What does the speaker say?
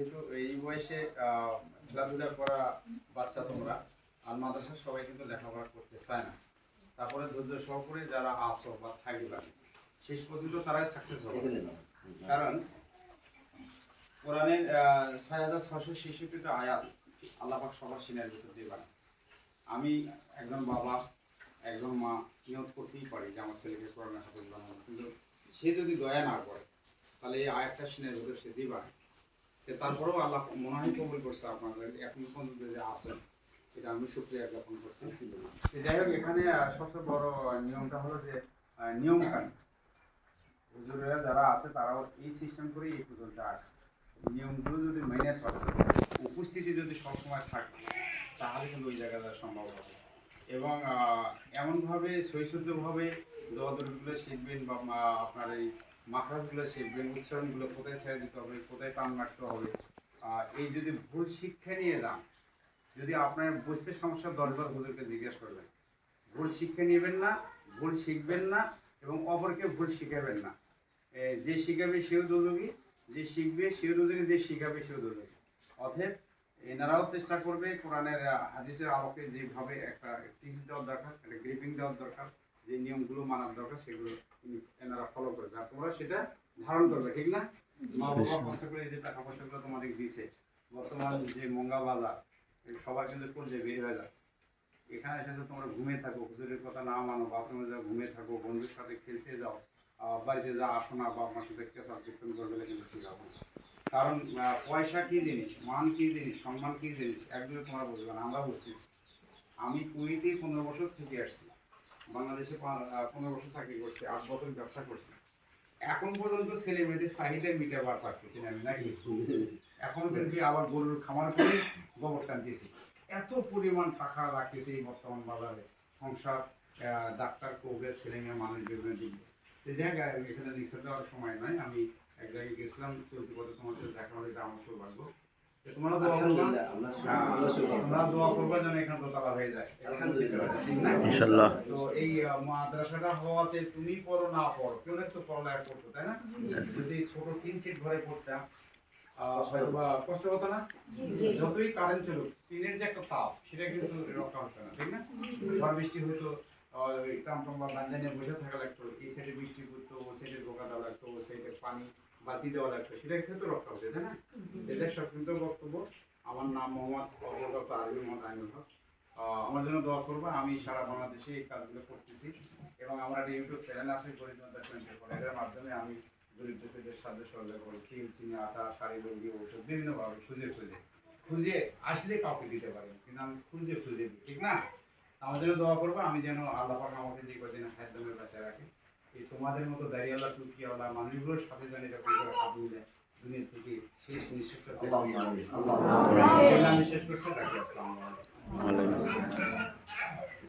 যেহেতু এই বয়সে খেলাধুলা করা বাচ্চা তোমরা আর মাদ্রাসার সবাই কিন্তু লেখাপড়া করতে চায় না। তারপরে ধৈর্য সহকারে যারা আসো বা থাকবে শেষ পর্যন্ত তারাই সাকসেস হবে। কারণ কোরআনের ছয় হাজার ছশো ছেষট্টিটা আয়াত আল্লাপাক সবার সিনের ভিতর দিয়ে বানায়। আমি একজন বাবা একজন মা নিয়ত করতেই পারি যে আমার ছেলেকে কোরআনের বানাবো কিন্তু সে যদি দয়া না করে তাহলে এই আয়াতটা সিনের ভিতর সে দিবা তো তারপরেও আল্লাহ মনে হয় কবুল করছে আপনাদের, এখন পর্যন্ত যে আছেন, এটা আমি শুক্রিয়া জ্ঞাপন করছি। যাই হোক, এখানে সবচেয়ে বড় নিয়মটা হলো যে নিয়ম কানুন হুজুরেরা যারা আছে, তারাও এই সিস্টেম করেই এই পর্যন্ত আসছে নিয়মগুলো যদি মেনে চলে, উপস্থিতি যদি সবসময় থাকে, তাহলে কিন্তু ওই জায়গাটা সম্ভব হবে। এবং এমনভাবে শৈশুদ্ধভাবে দোয়াদুরগুলো শিখবেন বা আপনার এই মাখরাজগুলো শিখবেন উচ্চারণগুলো কোথায় ছেড়ে দিতে হবে, কোথায় টান মারতে হবে? এই যদি ভুল শিক্ষা নিয়ে যান, যদি আপনার বুঝতে সমস্যা দশবার হুজুরকে জিজ্ঞেস করবেন, ভুল শিক্ষা নেবেন না, ভুল শিখবেন না এবং অপরকে ভুল শিখাবেন না। যে শিখাবে সেও দোযোগী যে শিখবে সেও দোযোগী যে শিখাবে সেও দোযোগী অতএব এনারাও চেষ্টা করবে, কোরআনের হাদিসের আলোকে যেভাবে একটা টিচ দেওয়ার দরকার, একটা গ্রিপিং দেওয়ার দরকার যে নিয়মগুলো মানার দরকার সেগুলো এনারা ফলো করবে আর তোমরা সেটা ধারণ করবে ঠিক না? মা বাবা কষ্ট করে এই যে টাকা পয়সাগুলো তোমাদের দিয়েছে বর্তমান যে মঙ্গা বাজার সবার কিন্তু করলে বের হয়ে যায় এখানে এসে তো তোমরা ঘুমিয়ে থাকো হুজুরের কথা না মানো বাথরুমে যাও ঘুমিয়ে থাকো বন্ধুর সাথে খেলতে যাও বাড়িতে যা আসো না বা আপনার সাথে কেসা কীর্তন করবে কিন্তু ঠিক হবে কারণ পয়সা কি জিনিস মান কি জিনিস সম্মান কি জিনিস একদিনে তোমরা বুঝবে না আমরা বুঝতেছি। আমি কুড়িতে পনেরো বছর থেকে আসছি। বাংলাদেশে পনেরো বছর চাকরি করছি, আট বছর ব্যবসা করছি। এখন পর্যন্ত ছেলে মেয়েদের চাহিদা মিটাবার পারতেছি না আমি, নাকি? এখন কিন্তু আবার গরুর খামার করে গোবর টানতেছি এত পরিমাণ টাকা রাখতেছে এই বর্তমান বাজারে। সংসার ডাক্তার কবিরাজ ছেলে মেয়ে মানুষ বিভিন্ন দিকে এই জায়গায় এখানে রিক্সা দেওয়ার সময় নয় আমি এক জায়গায় গেছিলাম, চলতি পথে তোমার দেখা হলে এটা আমার সৌভাগ্য তোমরা দোয়া করবা। দোয়া করবা যেন এখানে দোতলা হয়ে যায়। ঠিক তো এই মাদ্রাসাটা হওয়াতে তুমি পড়ো না পড়ো? কেউ না একটু পড়ালেখা করতো তাই না? যদি ছোট তিন সিট ঘরে পড়তাম আহ, হয়তো বা কষ্ট হতো না? যতই কারেন্ট চলুক টিনের যে একটা তাপ সেটা কিন্তু রক্ষা হতো না ঠিক না? ঝড় বৃষ্টি হতো কামটম বা গাঞ্জা বসে থাকা লাগতো এই সাইডে বৃষ্টি পড়তো ও সাইডে ঢোকা দেওয়া লাগতো ও সাইডে পানি বাতি দেওয়া লাগতো সেটা কিন্তু রক্ষা তাই না? এদের বক্তব্য। আমার নাম মোহাম্মদ মোহাম্মদ হক। আমার জন্য দোয়া করব। আমি সারা বাংলাদেশে এই কাজগুলো করতেছি এবং আমার একটা ইউটিউব চ্যানেল আছে পরিজনতা টোয়েন্টি ফোর এটার মাধ্যমে আমি দরিদ্রদের সাহায্য সহযোগিতা করি। তিল চিনি আটা শাড়ি লুঙ্গি ওষুধ বিভিন্নভাবে খুঁজে খুঁজে। খুঁজে আসলে কাউকে দিতে পারি কিন্তু আমি খুঁজে খুঁজে দিই ঠিক না? আমার জন্য দোয়া করব। আমি যেন আল্লাহ পাক আমাকে যে কদিন খাদ্যমের কাছে রাখে এই তোমাদের মতো দাঁড়িয়ালা টুকিওয়ালা মানুষগুলোর সাথে যেন এটা করে হাত মিলে দুনিয়া থেকে শেষ নিঃশ্বাস পারি। আমি শেষ করতে থাকি আসসালামু আলাইকুম।